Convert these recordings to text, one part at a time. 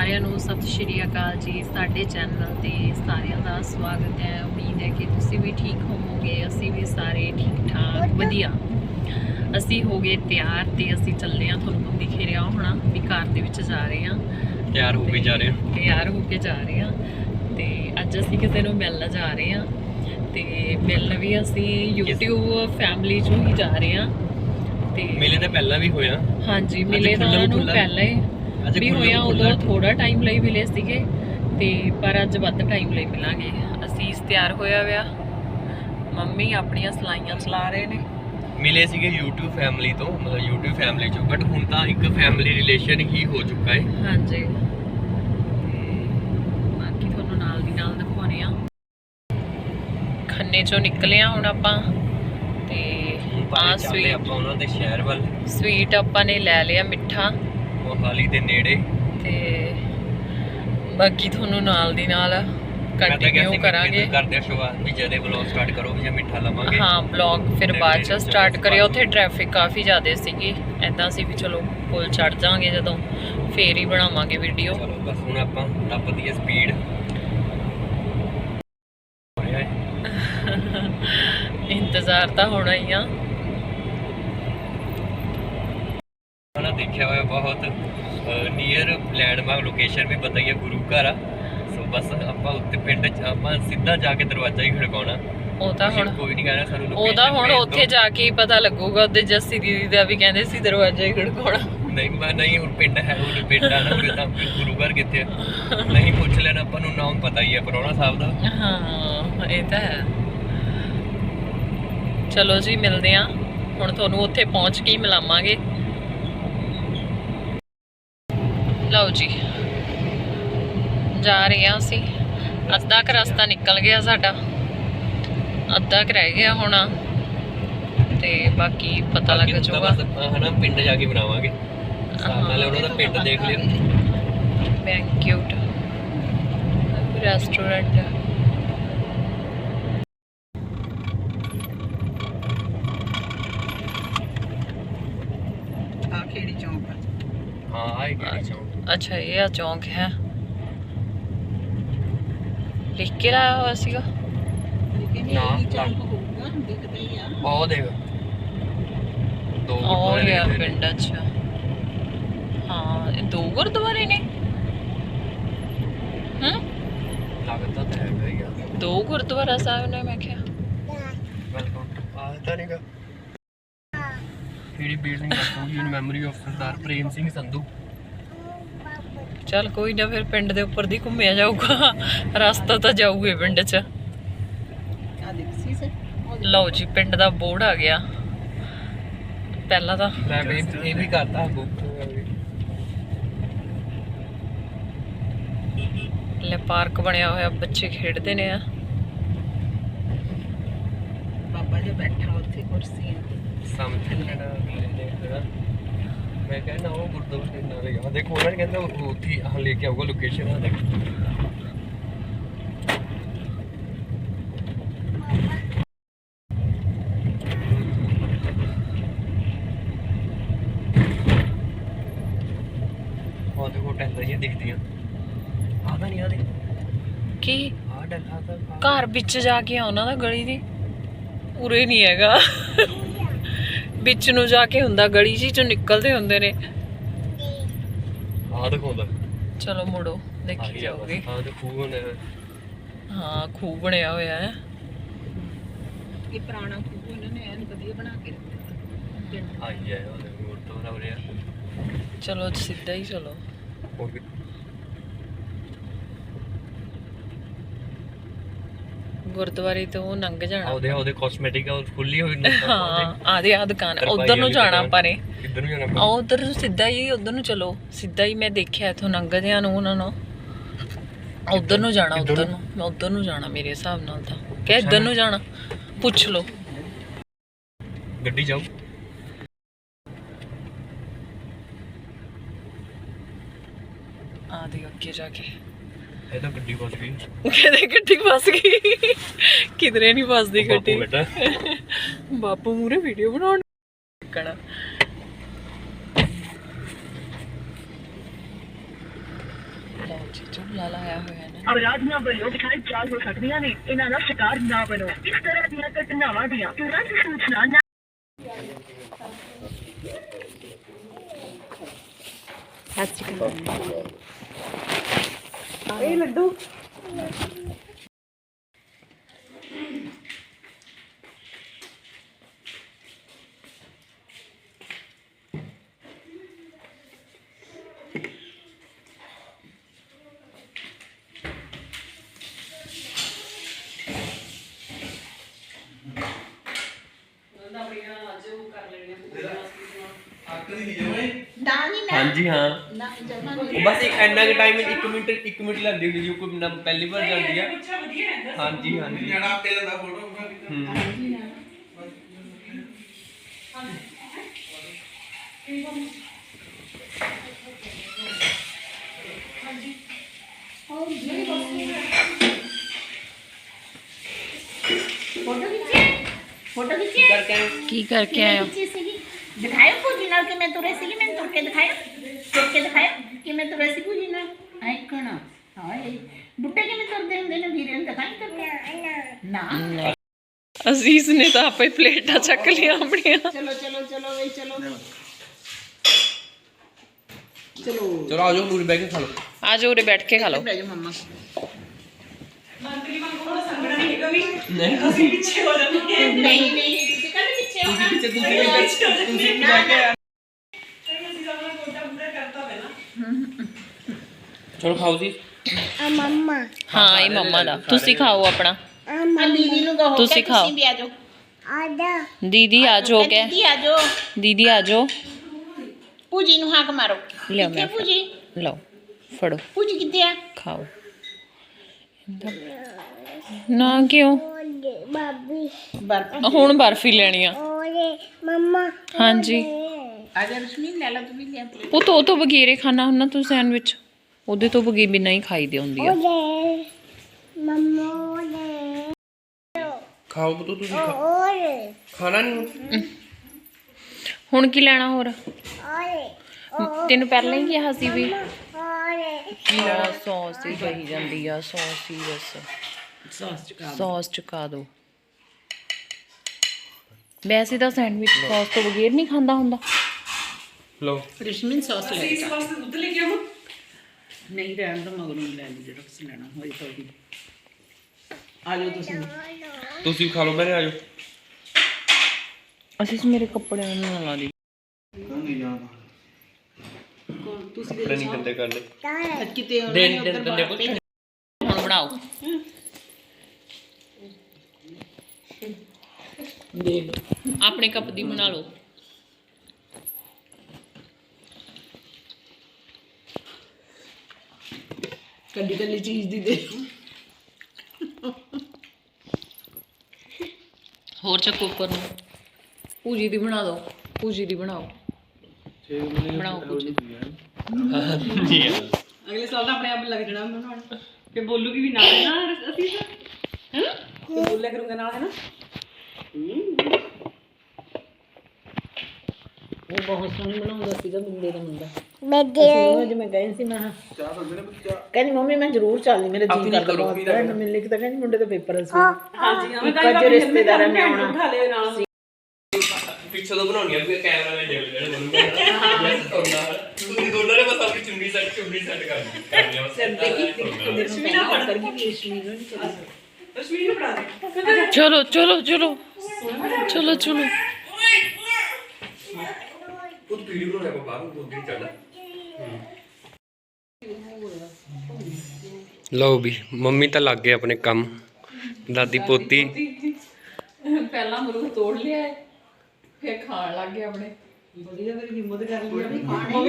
ਸਾਰਿਆਂ ਨੂੰ ਸਤਿ ਸ਼੍ਰੀ ਅਕਾਲ ਜੀ ਸਾਡੇ ਚੈਨਲ ਤੇ ਸਾਰਿਆਂ ਦਾ ਸਵਾਗਤ ਹੈ। ਉਮੀਦ ਹੈ ਕਿ ਤੁਸੀਂ ਵੀ ਠੀਕ ਹੋਵੋਗੇ ਅਸੀਂ ਵੀ ਸਾਰੇ ਠੀਕ ਠਾਕ ਵਧੀਆ। ਅਸੀਂ ਹੋ ਗਏ ਤਿਆਰ ਤੇ ਅਸੀਂ ਚੱਲੇ ਹਾਂ ਤੁਹਾਨੂੰ ਤਾਂ ਦਿਖ ਰਿਹਾ ਹੋਣਾ ਵੀ ਕਾਰ ਦੇ ਵਿੱਚ ਜਾ ਰਹੇ ਹਾਂ। ਤਿਆਰ ਹੋ ਕੇ ਜਾ ਰਹੇ ਹਾਂ। ਤਿਆਰ ਹੋ ਕੇ ਜਾ ਰਹੇ ਹਾਂ। ਤੇ ਅੱਜ ਅਸੀਂ ਕਿਸੇ ਨੂੰ ਮਿਲਣ ਜਾ ਰਹੇ ਹਾਂ। ਤੇ ਮਿਲਣ ਵੀ ਅਸੀਂ YouTube ਫੈਮਿਲੀ ਚੋਂ ਹੀ ਜਾ ਰਹੇ ਹਾਂ। ਤੇ ਮੇਲੇ ਤਾਂ ਪਹਿਲਾਂ ਵੀ ਹੋਇਆ ਹਾਂਜੀ ਮਿਲੇ ਤਾਂ। ਪਹਿਲਾਂ ਹੀ। ਵੀ ਹੋਇਆ। ਉਦੋਂ ਥੋੜਾ ਟਾਈਮ ਲਈ ਮਿਲੇ ਸੀਗੇ ਤੇ ਪਰ ਅੱਜ ਵੱਧ ਟਾਈਮ ਲਈ ਮਿਲਾਂਗੇ। ਅਸੀਂ ਇਸ ਤਿਆਰ ਹੋਇਆ ਵਿਆ। ਮੰਮੀ ਆਪਣੀਆਂ ਸਲਾਈਆਂ ਚਲਾ ਰਹੇ ਨੇ। ਮਿਲੇ ਸੀਗੇ YouTube ਫੈਮਿਲੀ ਤੋਂ ਮਤਲਬ YouTube ਫੈਮਿਲੀ ਚੋਂ ਬਟ ਹੁਣ ਤਾਂ ਇੱਕ ਫੈਮਿਲੀ ਰਿਲੇਸ਼ਨ ਹੀ ਹੋ ਚੁੱਕਾ ਹੈ ਹਾਂਜੀ। ਬਾਕੀ ਤੁਹਾਨੂੰ ਨਾਲ ਦੀ ਨਾਲ ਦਿਖਾਉਣੇ ਆ। ਖੰਨੇ ਚੋਂ ਨਿਕਲੇ ਆ ਹੁਣ ਆਪਾਂ। ਤੇ ਆ ਸਵੀਟ ਆਪਾਂ ਉਹਨਾਂ ਦੇ ਸ਼ਹਿਰ ਵੱਲ। ਸਵੀਟ ਆਪਾਂ ਨੇ ਲੈ ਲਿਆ ਮਿੱਠਾ। ਮੋਹਾਲੀ ਦੇ ਨੇੜੇ। ਤੇ ਬਾਕੀ ਤੁਹਾਨੂੰ ਨਾਲ ਦੀ ਨਾਲ ਕੰਟੀਨਿਊ ਕਰਾਂਗੇ। ਕਰਦੇ ਆ ਸ਼ੁਰੂਆਤ ਵੀ ਜਦੇ ਵਲੌਗ ਸਟਾਰਟ ਕਰੋ ਜੇ ਮਿੱਠਾ ਲਵਾਂਗੇ। ਹਾਂ ਬਲੌਗ ਫਿਰ ਬਾਅਦ ਚ ਸਟਾਰਟ ਕਰਿਓ। ਉੱਥੇ ਟ੍ਰੈਫਿਕ ਕਾਫੀ ਜ਼ਿਆਦਾ ਸੀਗੀ। ਐਦਾਂ ਸੀ ਵੀ ਚਲੋ ਪੁਲ ਚੜ ਜਾਾਂਗੇ ਜਦੋਂ ਫੇਰ ਹੀ ਬਣਾਵਾਂਗੇ ਵੀਡੀਓ ਚਲੋ ਬਸ ਹੁਣ ਆਪਾਂ ਟੱਪਦੀ ਹੈ ਸਪੀਡ ਇੰਤਜ਼ਾਰ ਤਾਂ ਹੋਣਾ ਹੀ ਆ। ਦੇਖਿਆ ਹੋਇਆ ਬਹੁਤ ਨੀਅਰ ਲੈਂਡਮਾਰਕ ਲੋਕੇਸ਼ਨ ਵੀ ਪਤਾ ਹੀ ਹੈ ਗੁਰੂ ਘਰ ਆ। ਸੋ ਬਸ ਆਪਾਂ ਉੱਤੇ ਪਿੰਡ ਚ ਆਪਾਂ ਸਿੱਧਾ ਜਾ ਕੇ ਦਰਵਾਜ਼ਾ ਹੀ ਖੜਕਾਉਣਾ। ਉਹ ਤਾਂ ਹੁਣ ਕੋਈ ਨਹੀਂ ਕਹਿਣਾ ਸਾਨੂੰ ਉਹ ਤਾਂ ਹੁਣ ਉੱਥੇ। ਜਾ ਕੇ ਹੀ ਪਤਾ ਲੱਗੂਗਾ ਉਹਦੇ ਜੱਸੀ ਦੀਦੀ ਦਾ ਵੀ ਕਹਿੰਦੇ ਸੀ ਦਰਵਾਜ਼ਾ ਹੀ ਖੜਕਾਉਣਾ। ਨਹੀਂ ਮੈਂ ਨਹੀਂ ਹੁਣ ਪਿੰਡ ਹੈ ਉਹ ਪਿੰਡ ਆ ਨਾ ਤਾਂ ਗੁਰੂ ਘਰ ਕਿੱਥੇ ਨਹੀਂ ਪੁੱਛ ਲੈਣਾ ਆਪਾਂ ਨੂੰ ਨਾਮ ਪਤਾ ਹੀ ਹੈ ਪਰੋਣਾ ਸਾਹਿਬ ਦਾ। ਹਾਂ ਇਹ ਤਾਂ ਹੈ। ਚਲੋ ਜੀ ਮਿਲਦੇ ਆ ਹੁਣ ਤੁਹਾਨੂੰ ਉੱਥੇ ਪਹੁੰਚ ਕੇ ਹੀ ਮਿਲਾਵਾਂਗੇ। ਲਓ ਜੀ। ਜਾ ਰਹੇ ਆ ਅਸੀਂ। ਅੱਧਾ ਕੁ ਰਸਤਾ ਨਿਕਲ ਗਿਆ ਸਾਡਾ। ਅੱਧਾ ਕੁ ਰਹਿ ਗਿਆ ਹੁਣ। ਤੇ ਬਾਕੀ ਪਤਾ ਲੱਗ ਜਾਊਗਾ। ਹਨਾ ਪਿੰਡ ਜਾ ਕੇ ਬਣਾਵਾਂਗੇ। ਨਾਲੇ ਉਹਨਾਂ ਦਾ ਪਿੰਡ ਦੇਖ ਲਿਓ। ਬੈਂਕਿਊਟ। ਰੈਸਟੋਰੈਂਟ। ਆ ਖੇੜੀ ਚੌਂਕ। ਹਾਂ ਆਏ ਕਿਹੜੀ ਚੌਂਕ ਅੱਛਾ ਇਹ ਆ ਚੌਂਕ ਹੈ। ਲਿਖ ਕੇ ਲਾਇਆ ਹੋਇਆ ਸੀਗਾ। ਲੇਕਿਨ ਨਾ, ਇਹ ਚੌਂਕ ਹੋਊਗਾ ਦਿਖਦਾ ਹੀ ਆ। ਉਹ ਦੇਖ। ਦੋ ਉਹ ਗੁਰਦੁਆਰੇ ਗਿਆ ਨੇ। ਪਿੰਡ ਅੱਛਾ। ਹਾਂ ਇਹ ਦੋ ਗੁਰਦੁਆਰੇ ਨੇ। ਹਮ ਲੱਗਦਾ ਤਾਂ ਹੈਗਾ ਹੀ ਆ ਦੋ ਗੁਰਦੁਆਰਾ ਸਾਹਿਬ ਨੇ ਮੈਂ ਕਿਹਾ। ਵੈਲਕਮ ਆ ਤਾਂ ਨਹੀਂਗਾ ਕਿਹੜੀ building ਦੱਸੂਗੀ in memory of Sardar Prem Singh Sandhu. ਚੱਲ ਕੋਈ ਨਾ ਫਿਰ ਪਿੰਡ ਦੇ ਉੱਪਰ ਦੀ ਘੁੰਮਿਆ ਜਾਊਗਾ। ਰਸਤਾ ਤਾਂ ਜਾਊਗੇ ਪਿੰਡ 'ਚ। ਲਓ ਜੀ ਪਿੰਡ ਦਾ ਬੋਰਡ ਆ ਗਿਆ। ਪਹਿਲਾਂ ਤਾਂ ਮੈਂ ਵੀ ਇਹ ਵੀ ਕਰਤਾ ਲੈ ਪਾਰਕ ਬਣਿਆ ਹੋਇਆ ਬੱਚੇ ਖੇਡਦੇ ਨੇ ਆ। ਬਾਬਾ ਜੀ ਬੈਠਾ ਉੱਥੇ ਕੁਰਸੀ ਸਮਥਿੰਗ ਜਿਹੜਾ ਮੈਂ ਕਹਿੰਦਾ ਉਹ ਗੁਰਦੁਆਰੇ ਨਾਲ ਹੀ ਆ। ਦੇਖੋ ਉਹਨਾਂ ਨੇ ਕਹਿੰਦਾ ਉਹ ਉੱਥੇ ਆ ਲੈ ਕੇ ਆਊਗਾ ਲੋਕੇਸ਼ਨ ਆ ਦੇਖ। ਉਹ ਦੇਖੋ ਟੈਂਦਾ ਹੀ ਦਿਖਦੀਆਂ। ਆ ਤਾਂ ਨਹੀਂ ਆ ਦੇ ਕੀ? ਆ ਡੱਲਾ ਤਾਂ ਘਰ ਵਿੱਚ ਜਾ ਕੇ ਆ ਉਹਨਾਂ ਦਾ ਗਲੀ ਦੀ। ਉਰੇ ਨਹੀਂ ਹੈਗਾ। ਵਿੱਚ ਨੂੰ ਜਾ ਕੇ ਹੁੰਦਾ ਗਲੀ ਜੀ ਚੋਂ ਨਿਕਲਦੇ ਹੁੰਦੇ ਨੇ। ਆ ਦਿਖਾਉਂਦਾ ਚਲੋ ਮੁੜੋ ਦੇਖੀ ਜਾਓਗੇ। ਆ ਤੇ ਖੂਹ ਨੇ ਹਾਂ ਖੂਹ ਬਣਿਆ ਹੋਇਆ ਹੈ। ਇਹ ਪੁਰਾਣਾ ਖੂਹ ਇਹਨਾਂ ਨੇ ਐਨ ਵਧੀਆ ਬਣਾ ਕੇ ਰੱਖਿਆ। ਆਈ ਹੈ ਉਹ ਗੁਰਦੁਆਰਾ ਉਰੇ ਆ ਚਲੋ ਸਿੱਧਾ ਹੀ ਚਲੋ। ਹੋਰ ਗੁਰਦੁਆਰੇ ਤੋਂ ਉਹ ਲੰਘ ਜਾਣਾ। ਉਹਦੇ ਉਹਦੇ ਕਾਸਮੈਟਿਕ ਆ ਖੁੱਲੀ ਹੋਈ ਨੇ ਹਾਂ ਆਦੇ ਆ ਦੁਕਾਨ ਉਧਰ ਨੂੰ ਜਾਣਾ ਆਪਾਂ ਨੇ। ਕਿੱਧਰ ਨੂੰ ਜਾਣਾ ਆ? ਉਧਰ ਨੂੰ ਸਿੱਧਾ ਹੀ ਉਧਰ ਨੂੰ ਚਲੋ। ਸਿੱਧਾ ਹੀ ਮੈਂ ਦੇਖਿਆ ਇਥੋਂ ਲੰਘਦਿਆਂ ਨੂੰ ਉਹਨਾਂ ਨੂੰ। ਉਧਰ ਨੂੰ ਜਾਣਾ ਉਧਰ ਨੂੰ? ਮੈਂ ਉਧਰ ਨੂੰ ਜਾਣਾ ਮੇਰੇ ਹਿਸਾਬ ਨਾਲ ਤਾਂ। ਕਿ ਇੱਧਰ ਨੂੰ ਜਾਣਾ। ਪੁੱਛ ਲਓ। ਗੱਡੀ ਜਾਓ। ਆ ਦੇ ਅੱਗੇ ਜਾ ਕੇ। ਇਹ ਤਾਂ ਗੱਡੀ ਫਸ ਗਈ। ਕਿਹਦੇ ਗੱਡੀ ਫਸ ਗਈ? ਕਿਧਰੇ ਨਹੀਂ ਫਸਦੀ ਗੱਡੀ। ਬੇਟਾ ਬਾਪੂ ਮੂਰੇ ਵੀਡੀਓ ਬਣਾਉਣ। ਕਣਾ ਝੂਲਾ ਲਾਇਆ ਹੋਇਆ ਨੇ। ਅਪਰਾਧੀਆਂ ਵੱਲੋਂ ਦਿਖਾਈ ਜਾ ਹੋ ਸਕਦੀਆਂ ਨੇ। ਇਹਨਾਂ ਦਾ ਸ਼ਿਕਾਰ ਨਾ ਬਣੋ। ਇਸ ਤਰ੍ਹਾਂ ਦੀਆਂ ਘਟਨਾਵਾਂ ਦੀਆਂ ਤੁਰੰਤ ਸੂਚਨਾ ਨਾ ਨਾ ਨਹੀਂ ਨਾ ਹਾਂਜੀ ਹਾਂ। ਬਸ ਇੱਕ ਇੰਨਾ ਕੁ ਟਾਈਮ 1 ਮਿੰਟ 1 ਮਿੰਟ ਲੈਂਦੀ ਹੁੰਦੀ ਜੀ ਕੋਈ ਨਮ- ਪਹਿਲੀ ਵਾਰ ਜਾਂਦੀ ਆ। ਹਾਂਜੀ ਹਾਂਜੀ। ਜਣਾ ਤੇਰੇ ਦਾ ਫੋਟੋ ਫੋਟੋ ਖਿੱਚੀ ਫੋਟੋ ਖਿੱਚੀ ਕੀ ਕਰਕੇ ਆਏ ਹੋ? ਖਿੱਚੀ ਸੀਗੀ ਦਿਖਾਇਓ ਪੂਜੀ ਨਾਲ ਕਿ ਮੈਂ ਤੁਰੇ ਸੀਗੀ ਮੈਂ ਤੁਰ ਕੇ ਦਿਖਾਇਆ ਤੁਰ ਕੇ ਦਿਖਾਇਆ ਕਿ ਮੈਂ ਤੁਰੇ ਸੀ ਪੂਜੀ ਨਾਲ ਆਇਕਣਾ ਹਾਏ ਬੁੱਟੇ ਕਿਵੇਂ ਤੁਰਦੇ ਹੁੰਦੇ ਨੇ ਵੀਰੇ ਨੂੰ ਦਿਖਾਈ ਤੁਰ ਨਾ ਅਜ਼ੀਜ਼ ਨੇ ਤਾਂ ਆਪੇ ਪਲੇਟਾਂ ਚੱਕ ਲਿਆ ਆਪਣੀਆਂ ਚਲੋ ਚਲੋ ਚਲੋ ਵੇ ਚਲੋ ਚਲੋ ਚਲੋ ਆਜੋ ਪੂਰੀ ਬੈਗ ਖਾ ਲਓ ਆ ਜਾਓ ਉਰੇ ਬੈਠ ਕੇ ਖਾ ਲਓ ਬਹਿ ਜਾ ਮੰਮਾ ਨਹੀਂ ਨਹੀਂ ਨਹੀਂ ਤੁਸੀਂ ਕੱਲ ਪਿੱਛੇ ਹੋ ਪਿੱਛੇ ਤੁਸੀਂ ਵੀ ਬੈਠ- ਤੁਸੀਂ ਵੀ ਬੈਠ ਕੇ ਚਲੋ ਖਾਓ ਜੀ। ਹਾਂ ਇਹ ਮੰਮਾ ਦਾ। ਤੁਸੀਂ ਖਾਓ ਆਪਣਾ। ਆ ਦੀਦੀ ਨੂੰ ਕਹੋ ਤੁਸੀਂ ਕਿ ਖਾਓ। ਤੁਸੀਂ ਵੀ ਆ ਜਾਓ। ਦੀਦੀ ਆ ਜਾਓ ਕਹਿ। ਦੀਦੀ ਆ ਜਾਓ। ਦੀਦੀ ਆ ਜਾਓ। ਪੂਜੀ ਨੂੰ ਹਾਕ ਮਾਰੋ। ਲਿਆਓ ਕਿੱਥੇ ਮੈਂ ਪੂਜੀ ਲਓ ਫੜੋ। ਪੂਜੀ ਕਿੱਥੇ ਆ? ਖਾਓ। ਨਾ ਕਿਉਂ? ਬਰਫ। ਹੁਣ ਬਰਫੀ ਲੈਣੀ ਆ। ਹਾਂਜੀ। ਆ ਜਾ ਰਸ਼ਮੀ ਲੈ ਲਾ ਤੂੰ ਵੀ ਲੈ ਪਲੇਟ ਉਹ ਤੋਂ ਉਹ ਤੋਂ ਬਗੈਰੇ ਖਾਣਾ ਹੁੰਦਾ ਤੂੰ ਸੈਂਡਵਿਚ। ਉਹਦੇ ਤੋਂ ਬਗੇ ਬਿਨਾਂ ਹੀ ਖਾਈ ਦੀ ਹੁੰਦੀ ਆ। ਖਾਓ ਪੁੱਤ ਤੁਸੀਂ ਖਾ- ਖਾਣਾ ਨਹੀਂ ਹੁਣ? ਕੀ ਲੈਣਾ ਹੋਰ? ਤੈਨੂੰ ਪਹਿਲਾਂ ਹੀ ਕਿਹਾ ਸੀ ਵੀ ਕੀ ਲੈਣਾ? ਸੌਸ ਹੀ ਕਹੀ ਜਾਂਦੀ ਆ ਸੌਸ ਹੀ ਬਸ। ਸੌਸ ਚੁਕਾ ਸੌਸ ਚੁਕਾ ਦਿਓ ਵੈਸੇ ਤਾਂ ਸੈਂਡਵਿਚ ਸੌਸ ਤੋਂ ਬਗੈਰ ਨਹੀਂ ਖਾਂਦਾ ਹੁੰਦਾ। ਲਓ। ਰਸ਼ਮੀ ਸੌਸ ਲੈ ਇਸ ਵਾਸਤੇ ਦੁੱਧ ਲੈ ਕੇ ਆਵਾਂ ਨਹੀਂ ਰਹਿਣ ਤੋਂ ਮਗਰੋਂ ਲੈ ਲਈ ਜਿਹੜਾ ਤੁਸੀਂ ਲੈਣਾ ਹੋਈ ਤਾਂ ਵੀ ਆ ਜਾਓ ਤੁਸੀਂ। ਤੁਸੀਂ ਖਾ ਲਓ ਮੈਨੇ ਆਜੋ ਅਸੀਂ ਮੇਰੇ ਕੱਪੜਿਆਂ ਨੂੰ ਨਾ ਲਾ ਦੀ ਤੁਸੀਂ ਕੱਪੜੇ ਨਹੀਂ ਗੰਦੇ ਕਰਨੇ ਕਿਤੇ ਦੇ ਦੇ ਦੰਦੇ ਪੁੱਤ ਹੁਣ ਬਣਾਓ। ਦੇ ਲਓ। ਆਪਣੇ ਕੱਪ ਦੀ ਬਣਾ ਲਓ। ਕੱਲੀ ਕੱਲੀ ਚੀਜ਼ ਦੀ ਦੇ। ਹੋਰ ਚੱਕੋ ਉੱਪਰ ਨੂੰ। ਪੂਜੀ ਦੀ ਬਣਾ ਦਿਓ ਪੂਜੀ ਦੀ ਬਣਾਓ। ਬਣਾਓ ਪੂਜੀ ਦੀ ਅਗਲੇ ਸਾਲ ਤਾਂ ਆਪਣੇ ਆਪ ਲੱਗ ਜਾਣਾ ਬਣਾਉਣ ਤੇ ਬੋਲੂਗੀ ਵੀ ਨਾਲ ਨਾ ਅਸੀਂ ਤਾਂ। ਹੈ? ਤੇ ਬੋਲਿਆ ਕਰੂੰਗਾ ਨਾਲ ਹੈ ਨਾ ਉਹ ਬਹੁਤ ਸੋਹਣੀ ਬਣਾਉਂਦਾ ਸੀਗਾ ਮੁੰਡੇ ਦਾ ਮੁੰਡਾ। ਮੈਂ ਦੇ ਅੱਜ ਮੈਂ ਗਈ ਸੀ ਮੈਂ ਕਿਹਾ, ਕਹਿੰਦੀ ਮੰਮੀ ਮੈਂ ਜ਼ਰੂਰ ਚੱਲਦੀ ਮੇਰੇ ਜੀ ਕਰਦਾ ਬਹੁਤ ਮਿਲ ਲਿਖ ਤਾਂ ਕਹਿੰਦੀ ਮੁੰਡੇ ਦਾ ਪੇਪਰ ਸੀ ਹਾਂਜੀ ਹਾਂ ਮੈਂ ਕੱਜ ਰਿਸ਼ਤੇਦਾਰਾਂ ਨੇ ਆਉਣਾ। ਪਿੱਛੋਂ ਤੋਂ ਬਣਾਉਣੀ ਆ ਵੀ ਕੈਮਰਾ ਵਿੱਚ ਦੇਖ ਲੈਣਾ ਮੈਨੂੰ ਤੁਸੀਂ ਦੋਨਾਂ ਨੇ ਬਸ ਆਪਣੀ ਚੁੰਨੀ ਸੈੱਟ ਚੁੰਨੀ ਸੈੱਟ ਕਰ ਕਰਨੀ ਆ ਬਸ। ਰਸ਼ਮੀਨਾ ਫੜ ਕਰਗੀ ਰਸ਼ਮੀਨਾ ਨਹੀਂ ਚੱਲੀ ਚਲੋ ਚਲੋ ਚਲੋ। ਚਲੋ ਚਲੋ। ਉਹ ਵੀਡੀਓ ਬਣਾਉਣਾ ਕੋ ਬਾਹਰ ਤੋਂ ਦਿਨ ਚੱਲਦਾ ਲਓ ਵੀ ਮੰਮੀ ਤਾਂ ਲੱਗ ਗਏ ਆਪਣੇ ਕੰਮ। ਦਾਦੀ ਪੋਤੀ। ਪਹਿਲਾਂ ਮੁਰਗ ਤੋੜ ਲਿਆ ਹੈ, ਫਿਰ ਖਾਣ ਲੱਗ ਗਏ ਆਪਣੇ। ਵਧੀਆ ਮੇਰੀ ਹਿੰਮਤ ਕਰ ਲਈ ਮੰਮੀ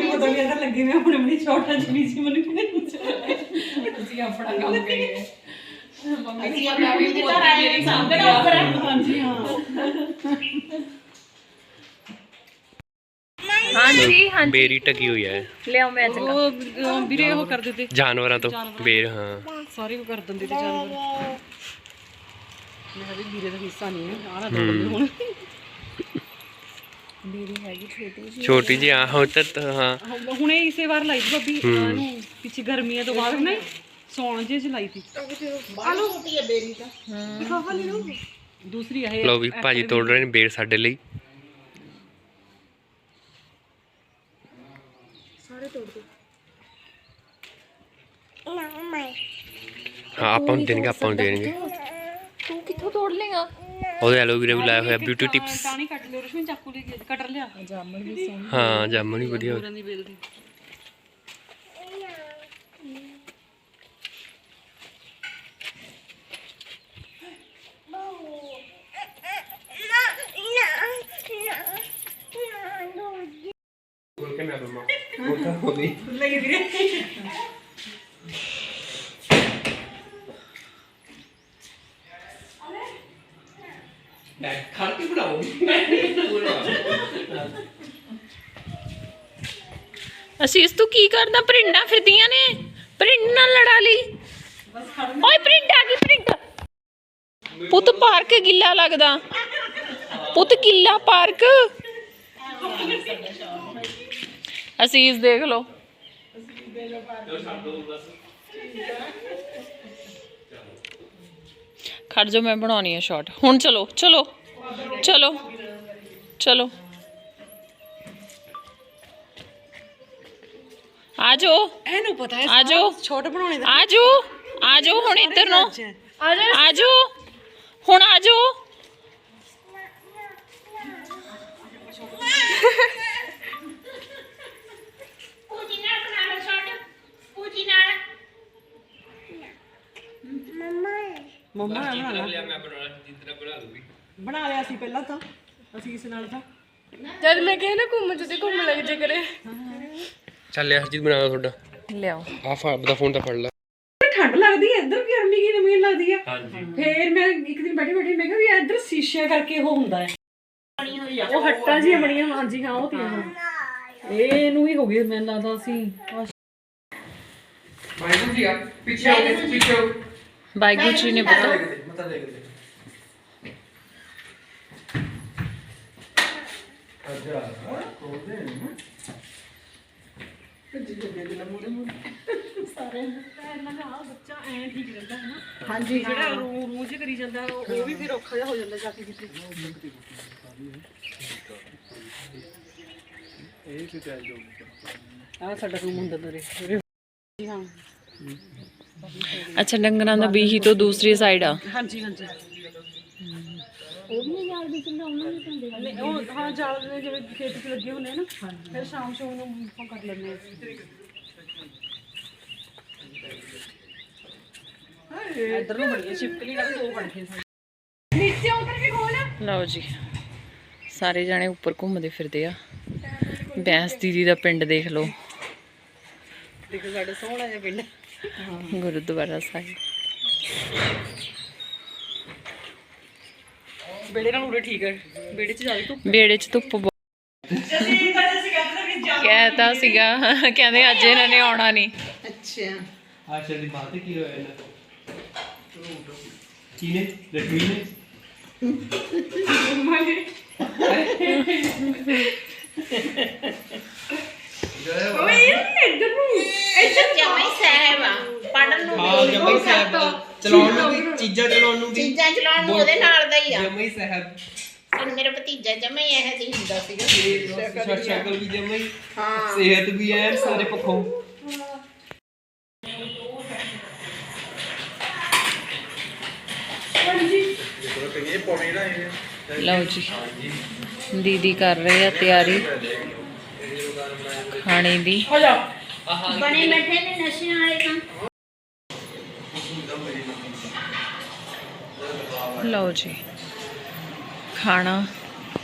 ਪਤਾ ਨਹੀਂ ਅੰਦਰ ਲੱਗੀ। ਮੈਂ ਆਪਣੇ ਆਪਣੀ ਛੋਟਾ ਜਿਹੀ ਸੀ ਮੈਨੂੰ ਕਿਹਨੇ ਅਸੀਂ ਆਪਣਾ ਕੰਮ ਕਰੀਏ। ਮੰਮੀ ਅਸੀਂ ਆਪਣਾ ਵੀ ਆਏ ਨੇ ਸਾਹਮਣੇ ਉੱਪਰ ਹਾਂਜੀ ਹਾਂ। ਹਾਂਜੀ ਹਾਂਜੀ। ਬੇਰੀ ਟਕੀ ਹੋਈ ਹੈ। ਲਿਆਓ ਮੈਂ ਚੰਗਾ। ਉਹ ਵੀਰੇ ਉਹ ਕਰ ਦਿੱਤੇ ਜਾਨਵਰਾਂ ਤੋਂ। ਬੇਰ ਹਾਂ। ਸਾਰੇ ਉਹ ਕਰ ਦਿੰਦੇ ਤੇ ਜਾਨਵਰ। ਮੈਂ ਕਿਹਾ ਵੀ ਵੀਰੇ ਦਾ ਹਿੱਸਾ ਨਹੀਂ ਆਣਾ ਦੋ ਬੰਦੇ ਹੁਣ। ਮੇਰੀ ਹੈਗੀ ਛੋਟੀ ਜੀ ਛੋਟੀ ਜੀ ਆ ਹੋ ਤਾਂ ਤਾਂ ਹਾਂ। ਹੁਣੇ ਇਸੇ ਵਾਰ ਲਾਈ ਸੀ ਭਾਬੀ। ਇਹਨੂੰ ਪਿੱਛੇ ਗਰਮੀਆਂ ਤੋਂ ਬਾਅਦ ਨਾ ਸੌਣ ਜੇ ਚ ਲਾਈ ਸੀ। ਆਲੂ। ਛੋਟੀ ਹੈ ਬੇਰੀ ਤਾਂ। ਲੈ ਲਓ ਦੂਸਰੀ ਇਹ ਲਓ ਵੀ ਭਾਜੀ ਤੋੜ ਰਹੇ ਨੇ ਬੇਰ ਸਾਡੇ ਲਈ। ਹਾਂ ਆਪਾਂ ਨੂੰ ਦੇਣਗੇ ਆਪਾਂ ਨੂੰ ਦੇਣਗੇ। ਤੂੰ ਕਿੱਥੋਂ ਤੋੜ ਲੇਗਾ ਉਹਦੇ ਐਲੋਵੇਰਾ ਵੀ ਲਾਇਆ ਹੋਇਆ ਬਿਊਟੀ ਟਿਪਸ ਟਾਣੀ ਕੱਟ ਲਿਓ ਰਸ਼ਮੀ ਚਾਕੂ ਲੈ ਕੇ ਕਟਰ ਲਿਆ। ਜਾਮਣ ਵੀ ਸੋਹਣੀ ਹਾਂ ਜਾਮਨ ਵੀ ਵਧੀਆ। ਪੂਰਨ ਦੀ ਬੇਲ ਦੀ। ਅਸੀਂ ਇਸ ਤੋਂ ਕੀ ਕਰਦਾ ਪ੍ਰਿੰਡਾਂ ਫਿਰਦੀਆਂ ਨੇ। ਪ੍ਰਿੰਡ ਨਾਲ ਲੜਾ ਲਈ। ਓਏ ਪ੍ਰਿੰਡ ਆ ਗਈ ਪ੍ਰਿੰਡ। ਪੁੱਤ ਪਾਰਕ ਗਿੱਲਾ ਲੱਗਦਾ। ਪੁੱਤ ਗਿੱਲਾ ਪਾਰਕ। ਅਸੀਸ ਦੇਖ ਲਓ। ਖੜ ਜਾ ਮੈਂ ਬਣਾਉਣੀ ਹੈ ਸ਼ਾਟ ਹੁਣ ਚਲੋ ਚਲੋ ਚਲੋ ਚਲੋ। ਆ ਜਾਓ ਇਹਨੂੰ ਪਤਾ ਹੈ ਆ ਜਾਓ ਛੋਟ ਬਣਾਉਣੇ ਦਾ। ਆ ਜਾਓ ਆ ਜਾਓ ਹੁਣ ਇੱਧਰ ਨੂੰ। ਆ ਜਾਓ ਹੁਣ ਆ ਮੰਮਾ ਨੇ ਬਣਾ ਲਿਆ ਮੈਂ ਬਣਾਉਣਾ ਜਿੱਦਾਂ ਬਣਾ ਲੂਗੀ ਬਣਾ ਲਿਆ ਸੀ ਪਹਿਲਾਂ ਤਾਂ ਅਸੀਂ ਇਸ ਨਾਲ ਤਾਂ। ਜਦ ਮੈਂ ਕਿਹਾ ਨਾ ਘੁੰਮ ਜਦੇ ਘੁੰਮ ਲੱਗ ਜੇ ਕਰੇ। ਚੱਲ ਹਰਜੀਤ ਬਣਾ ਤੁਹਾਡਾ। ਲਿਆਓ। ਆ ਫੜ ਦਾ ਫੋਨ ਤਾਂ ਫੜ ਲੈ। ਠੰਡ ਲੱਗਦੀ ਹੈ ਇੱਧਰ ਗਰਮੀ ਕੀ ਨਮੀਨ ਲੱਗਦੀ ਹੈ ਹਾਂਜੀ। ਫੇਰ ਮੈਂ ਇੱਕ ਦਿਨ ਬੈਠੀ ਬੈਠੀ ਮੈਂ ਕਿਹਾ ਵੀ ਇੱਧਰ ਸ਼ੀਸ਼ੇ ਕਰਕੇ ਉਹ ਹੁੰਦਾ ਹੈ। ਉਹ ਹੱਟਾਂ ਜੀ ਬਣੀਆਂ ਹਾਂਜੀ ਹਾਂ ਉਹ ਤੀਆਂ ਇਹ ਇਹਨੂੰ ਹੀ ਹੋ ਗਈ ਮੈਨੂੰ ਲੱਗਦਾ ਸੀ। ਵਾਹਿਗੁਰੂ ਜੀ ਆ ਪਿੱਛੇ ਹੋ ਕੇ ਪਿੱਛੇ ਹੋ ਵਾਹਿਗੁਰੂ ਜੀ ਨੇ ਪਤਾ ਬੱਚਾ ਐ ਠੀਕ ਰਹਿੰਦਾ ਹੈ ਨਾ। ਹਾਂਜੀ ਜਿਹੜਾ ਰੂ ਰੂ ਜੇ ਕਰੀ ਜਾਂਦਾ ਉਹ ਵੀ ਫਿਰ ਔਖਾ ਜਿਹਾ ਹੋ ਜਾਂਦਾ ਜਾ ਕੇ ਕਿਤੇ। ਆ ਸਾਡਾ ਰੂਮ ਹੁੰਦਾ ਦਰੇ ਜੀ ਹਾਂ। ਅੱਛਾ ਡੰਗਰਾਂ ਦਾ ਬੀਹੀ ਤੋਂ ਦੂਸਰੀ ਸਾਈਡ ਆ। ਹਾਂਜੀ ਹਾਂਜੀ। ਉਹ ਵੀ ਜਾਲ ਵਿੱਚ ਲਾਉਣਾ ਨਹੀਂ ਪੈਂਦੇ ਉਹ ਹਾਂ ਜਾਲ ਦੇ ਜਿਵੇਂ ਖੇਤ 'ਚ ਲੱਗੇ ਹੁੰਦੇ ਆ ਨਾ ਫਿਰ ਸ਼ਾਮ ਸ਼ਾਮ ਨੂੰ ਉਹ ਕਰ ਲੈਂਦੇ ਆ ਇੱਧਰ ਨੂੰ ਬੜੀਆਂ ਛਿਪਕਲੀ ਕਰ ਦੋ ਬਣ ਗਏ ਲਓ ਜੀ ਸਾਰੇ ਜਾਣੇ ਉੱਪਰ ਘੁੰਮਦੇ ਫਿਰਦੇ ਆ। ਬੈਂਸ ਦੀਦੀ ਦਾ ਪਿੰਡ ਦੇਖ ਲਓ। ਦੇਖੋ ਸਾਡੇ ਸੋਹਣਾ ਜਿਹਾ ਪਿੰਡ। ਗੁਰਦੁਆਰਾ ਸਾਹਿਬ। ਬੇੜੇ ਨਾਲ ਉਰੇ ਠੀਕ ਹੈ। ਬੇੜੇ 'ਚ ਜਾਈ ਤੂੰ ਬੇੜੇ 'ਚ ਧੁੱਪ ਬਹੁਤ ਕਹਿਤਾ ਸੀਗਾ। ਕਹਿੰਦੇ ਅੱਜ ਇਹਨਾਂ ਨੇ ਆਉਣਾ ਨਹੀਂ। ਅੱਛਾ। ਆਸ਼ਰ ਦੀ ਬਾਤ ਕੀ ਹੋਇਆ ਇਹਨਾਂ ਕੀ ਨੇ? ਲక్ష్ਮੀ ਨੇ। ਜਮਾਈ ਸਾਹਿਬ ਆ ਪੜਨ ਨੂੰ ਹਾਂ ਜਮਈ ਸਾਹਿਬ ਚਲਾਉਣ ਨੂੰ ਵੀ ਚੀਜ਼ਾਂ ਚਲਾਉਣ ਨੂੰ ਵੀ ਚੀਜ਼ਾਂ ਚਲਾਉਣ ਨੂੰ ਉਹਦੇ ਨਾਲ ਦਾ ਹੀ ਆ ਜਮਈ ਸਾਹਿਬ ਹੁਣ ਮੇਰਾ ਭਤੀਜਾ ਜਮਾ ਹੀ ਇਹ ਜਿਹੀ ਹੁੰਦਾ ਸੀਗਾ ਸ਼ਕਲ ਸ਼ਕਲ ਵੀ ਜਮਈ ਹਾਂ ਸਿਹਤ ਵੀ ਐ ਸਾਰੇ ਪੱਖੋਂ ਲਓ ਜੀ ਦੀਦੀ ਕਰ ਰਹੇ ਆ ਤਿਆਰੀ ਖਾਣੇ ਦੀ। ਬਣੇ ਬੈਠੇ ਨੇ ਨਸ਼ਿਆਂ ਵਾਲੇ ਤਾਂ ਲਓ ਜੀ ਖਾਣਾ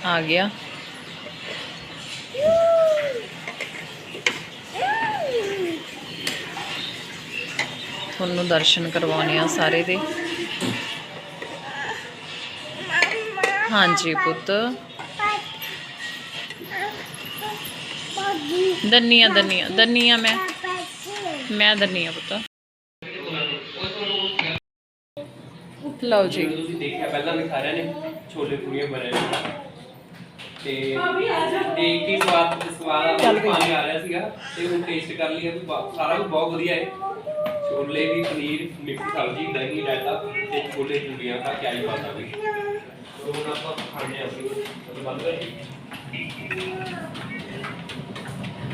ਆ ਗਿਆ। ਤੁਹਾਨੂੰ ਦਰਸ਼ਨ ਕਰਵਾਉਣੇ ਆ ਸਾਰੇ ਦੇ। ਹਾਂਜੀ ਪੁੱਤ। ਦੰਨੀਆਂ ਦੰਨੀਆਂ ਦੰਨੀਆਂ ਮੈਂ। ਮੈਂ ਦੰਨੀਆਂ ਪੁੱਤ। ਲਓ ਜੀ। ਤੁਸੀਂ ਦੇਖਿਆ ਪਹਿਲਾਂ ਵੀ ਸਾਰਿਆਂ ਨੇ ਛੋਲੇ ਪੂਰੀਆਂ ਬਣੇ ਨੇ। ਤੇ ਦੇਖ ਕੇ ਸਵਾਦ ਸਵਾਦ ਆ ਪਾਣੀ ਆ ਰਿਹਾ ਸੀਗਾ ਤੇ ਹੁਣ ਟੇਸਟ ਕਰ ਲਿਆ ਵੀ ਸਾਰਾ ਕੁਝ ਬਹੁਤ ਵਧੀਆ ਹੈ। ਛੋਲੇ ਵੀ ਪਨੀਰ ਮਿਕਸ ਸਬਜ਼ੀ ਦਹੀਂ ਰਾਇਤਾ ਤੇ ਛੋਲੇ ਪੂਰੀਆਂ ਦਾ ਕਿਆ ਹੀ ਬਾਤ ਆ ਬਈ ਸੋ ਹੁਣ ਆਪਾਂ ਖਾਣੇ ਆ ਅਸੀਂ। ਉਹ ਬੰਦ ਕਰੀਏ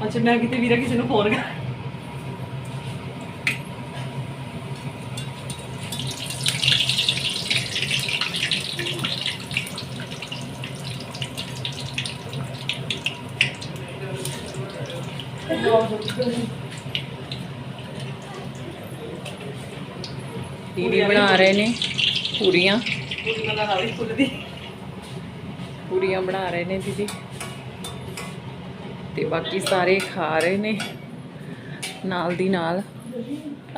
ਅੱਛਾ ਮੈਂ ਕਿਤੇ ਵੀਰਾ ਕਿਸੇ ਨੂੰ ਫੋਨ ਕਰ ਦੀਦੀ ਬਣਾ ਰਹੇ ਨੇ ਪੂਰੀਆਂ। ਦਾ। ਫੁੱਲਦੀ ਪੂਰੀਆਂ ਬਣਾ ਰਹੇ ਨੇ ਦੀਦੀ। ਤੇ ਬਾਕੀ ਸਾਰੇ ਖਾ ਰਹੇ ਨੇ ਨਾਲ ਦੀ ਨਾਲ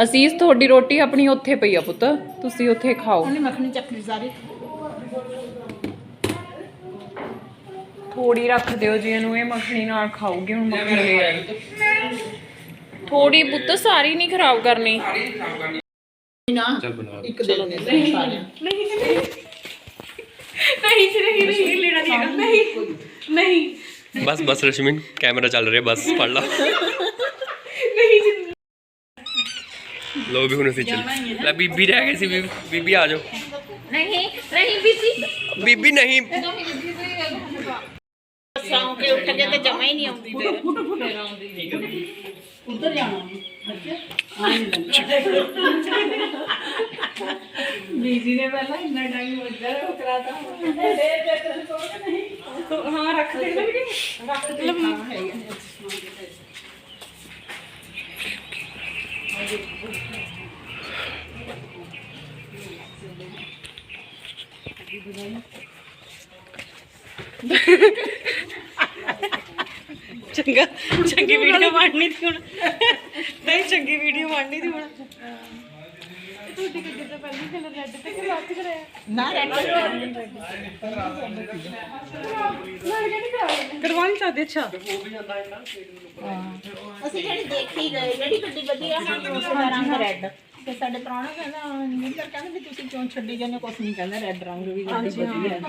ਅਸੀਸ ਤੁਹਾਡੀ ਰੋਟੀ ਆਪਣੀ ਉੱਥੇ ਪਈ ਆ ਪੁੱਤ ਤੁਸੀਂ ਉੱਥੇ ਖਾਓ ਉਹਨੇ ਮੱਖਣੀ ਚੱਕਰੀ ਸਾਰੀ ਥੋੜੀ ਰੱਖ ਦਿਓ ਜੀ ਇਹਨੂੰ ਇਹ ਮੱਖਣੀ ਨਾਲ ਖਾਊਗੀ ਹੁਣ ਮੱਖਣੀ ਲੈ ਥੋੜੀ ਪੁੱਤ ਸਾਰੀ ਨਹੀਂ ਖਰਾਬ ਕਰਨੀ ਨਾ ਇੱਕ ਦੇ ਨੇ ਸਾਰਿਆਂ ਨਹੀਂ ਨਹੀਂ ਨਹੀਂ ਨਹੀਂ ਲੈਣਾ ਨਹੀਂ ਨਹੀਂ ਨਹੀਂ ਬਸ ਬਸ ਰਸ਼ਮਿਨ ਕੈਮਰਾ ਚੱਲ ਰਿਹਾ ਬਸ ਫੜ ਲਾ ਲੋ ਵੀ ਹੁਣ ਅਸੀਂ ਚੱਲ ਲੈ ਬੀਬੀ ਰਹਿ ਗਈ ਸੀ ਬੀਬੀ ਬੀਬੀ ਆ ਜਾਓ ਨਹੀਂ ਨਹੀਂ ਬੀਬੀ ਬੀਬੀ ਨਹੀਂ ਸੌਂ ਕੇ ਉੱਠ ਕੇ ਤੇ ਜਮਾ ਹੀ ਨਹੀਂ ਆਉਂਦੀ ਫਿਰ ਉੱਧਰ ਜਾਣਾ ਬੀਜੀ ਨੇ ਪਹਿਲਾਂ ਇੰਨਾ ਟਾਈਮ ਉੱਧਰ ਉਹ ਕਰਾਤਾ ਹਾਂ ਰੱਖ ਦੇ ਨਾ ਵੀਰੇ। ਰੱਖ ਦੇ। ਚੰਗਾ ਚੰਗੀ ਵੀਡੀਓ ਬਣਨੀ ਸੀ ਹੁਣ। ਨਹੀਂ ਚੰਗੀ ਵੀਡੀਓ ਬਣਨੀ ਸੀ ਹੁਣ। ਨਾ ਰਹਿ ਕਰਵਾ ਨਹੀਂ ਸਕਦੇ ਅੱਛਾ ਅਸੀਂ ਜਿਹੜੀ ਦੇਖੀ ਗਏ ਜਿਹੜੀ ਗੱਡੀ ਵਧੀਆ ਹੈ ਉਸ ਦਾ ਰੰਗ ਰੈੱਡ ਤੇ ਸਾਡੇ ਪ੍ਰਾਹੁਣਾ ਕਹਿੰਦਾ ਨੀਲਰ ਕਹਿੰਦਾ ਵੀ ਤੁਸੀਂ ਕਿਉਂ ਛੱਡੀ ਜਾਂਦੇ ਕੁਛ ਨਹੀਂ ਕਹਿੰਦਾ ਰੈੱਡ ਰੰਗ ਵੀ ਗੱਡੀ ਵਧੀਆ ਹੈ।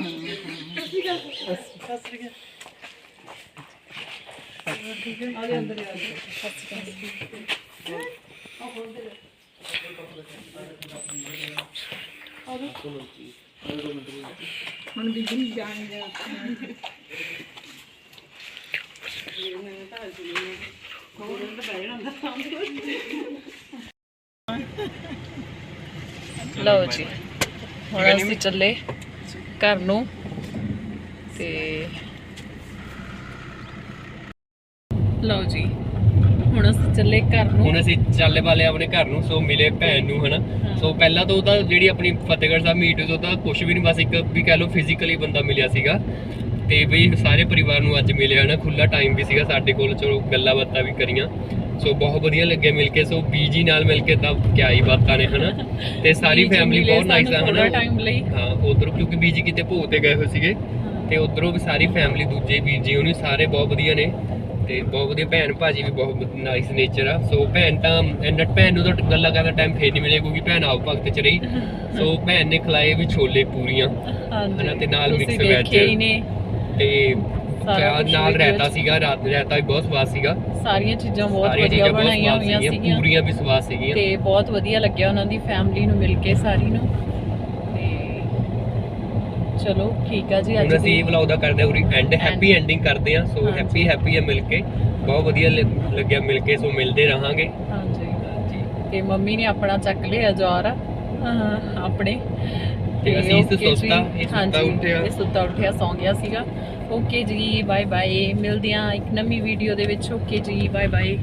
ਹੁਣ ਬੀਬੀ ਨਹੀਂ ਜਾਣਦੇ ਲਓ ਜੀ ਹੁਣ ਅਸੀਂ ਚੱਲੇ ਘਰ ਨੂੰ ਤੇ ਲਓ ਜੀ। ਹੁਣ ਅਸੀਂ ਚੱਲੇ ਘਰ ਨੂੰ। ਹੁਣ ਅਸੀਂ ਚੱਲੇ ਵਾਲੇ ਆਪਣੇ ਘਰ ਨੂੰ ਸੋ ਮਿਲੇ ਭੈਣ ਨੂੰ ਹਨਾ। ਸੋ ਪਹਿਲਾਂ ਤਾਂ ਉਹਦਾ ਜਿਹੜੀ ਆਪਣੀ ਫਤਿਹਗੜ੍ਹ ਸਾਹਿਬ ਮੀਟ ਉਹਦਾ ਕੁਝ ਵੀ ਨਹੀਂ ਬਸ ਇੱਕ ਵੀ ਕਹਿ ਲਓ ਫਿਜ਼ੀਕਲੀ ਬੰਦਾ ਮਿਲਿਆ ਸੀਗਾ। ਤੇ ਬਈ ਸਾਰੇ ਪਰਿਵਾਰ ਨੂੰ ਅੱਜ ਮਿਲਿਆ ਨਾ ਖੁੱਲਾ ਟਾਈਮ ਵੀ ਸੀਗਾ ਸਾਡੇ ਕੋਲ ਚਲੋ ਗੱਲਾਂ ਬਾਤਾਂ ਵੀ ਕਰੀਆਂ। ਸੋ ਬਹੁਤ ਵਧੀਆ ਲੱਗਿਆ ਮਿਲ ਕੇ ਸੋ ਬੀਜੀ ਨਾਲ ਮਿਲ ਕੇ ਤਾਂ ਕਿਆ ਹੀ ਬਾਤਾਂ ਨੇ ਹਨਾ। ਤੇ ਸਾਰੀ ਬੀਜੀ ਫੈਮਿਲੀ ਮਿਲੇ ਬਹੁਤ ਨਾਈਸ ਆ ਹਨਾ। ਲਈ। ਹਾਂ ਉਧਰ ਕਿਉਂਕਿ ਬੀਜੀ ਕਿਤੇ ਭੋਗ ਤੇ ਗਏ ਹੋਏ ਸੀਗੇ। ਤੇ ਉਧਰੋਂ ਵੀ ਸਾਰੀ ਫੈਮਿਲੀ ਦੂਜੇ ਵੀਰ ਜੀ ਉਹਨੇ ਸਾਰੇ ਬਹੁਤ ਵਧੀਆ ਨੇ। ਤੇ ਬਹੁਤ ਵਧੀਆ ਭੈਣ ਭਾਜੀ ਵੀ ਬਹੁਤ ਨਾਈਸ ਨੇਚਰ ਆ। ਸੋ ਭੈਣ ਤਾਂ ਇੰਨਾ ਭੈਣ ਨੂੰ ਤਾਂ ਗੱਲਾਂ ਕਰਨ ਦਾ ਟਾਈਮ ਫੇਰ ਨਹੀਂ ਮਿਲਿਆ ਕਿਉਂਕਿ ਭੈਣ ਆਪ ਭਗਤ ਚ ਰਹੀ। ਸੋ ਭੈਣ ਨੇ ਖਿਲਾਏ ਵੀ ਛੋਲੇ ਪੂਰੀਆਂ। ਹਨਾ ਤੇ ਨਾਲ ਹੀ ਨੇ। ਤੇ ਨਾਲ ਚ। ਸੀਗਾ ਰਾਤ ਰਾਇਤਾ ਵੀ ਬਹੁਤ ਸਵਾਦ ਸੀਗਾ। ਸਾਰੀਆਂ ਚੀਜ਼ਾਂ ਬਹੁਤ ਵਧੀਆ ਬਣਾਈਆਂ ਹੋਈਆਂ ਸੀਗੀਆਂ ਪੂਰੀਆਂ ਵੀ ਸਵਾਦ ਸੀਗੀਆਂ। ਤੇ ਬਹੁਤ ਵਧੀਆ ਲੱਗਿਆ ਉਹਨਾਂ ਦੀ ਫੈਮਿਲੀ ਨੂੰ ਮਿਲ ਕੇ ਸਾਰੀ ਨੂੰ। ਚਲੋ ਠੀਕ ਆ ਜੀ ਅੱਜ ਹੁਣ ਅਸੀਂ ਦੀ ਵਲੌਗ ਦਾ ਕਰਦੇ ਹਾਂ ਉਰੀ ਐਂਡ ਹੈਪੀ. ਐਂਡਿੰਗ ਕਰਦੇ ਹਾਂ। ਸੋ ਹਾਂਜੀ। ਹੈਪੀ ਹੈਪੀ ਹੈ ਮਿਲ ਕੇ। ਬਹੁਤ ਵਧੀਆ ਲ- ਲੱਗਿਆ ਮਿਲ ਕੇ ਸੋ ਮਿਲਦੇ ਰਹਾਂਗੇ। ਹਾਂਜੀ। ਤੇ ਮੰਮੀ ਨੇ ਆਪਣਾ ਚੱਕ ਲਿਆ ਜੌਰ ਅਹ, ਆਪਣੇ। ਤੇ ਅਸੀਂ ਇਸ okay ਜੀ, ਸੁੱਤਾ ਇਹ ਸੁੱਤਾ ਹਾਂਜੀ, ਉੱਠਿਆ। ਇਹ ਸੁੱਤਾ ਉੱਠਿਆ ਸੌਂ ਗਿਆ ਸੀਗਾ। ਓਕੇ ਜੀ ਬਾਏ ਬਾਏ ਮਿਲਦੇ ਹਾਂ ਇੱਕ ਨਵੀਂ ਵੀਡੀਓ ਦੇ ਵਿੱਚ। ਓਕੇ ਜੀ ਬਾਏ ਬਾਏ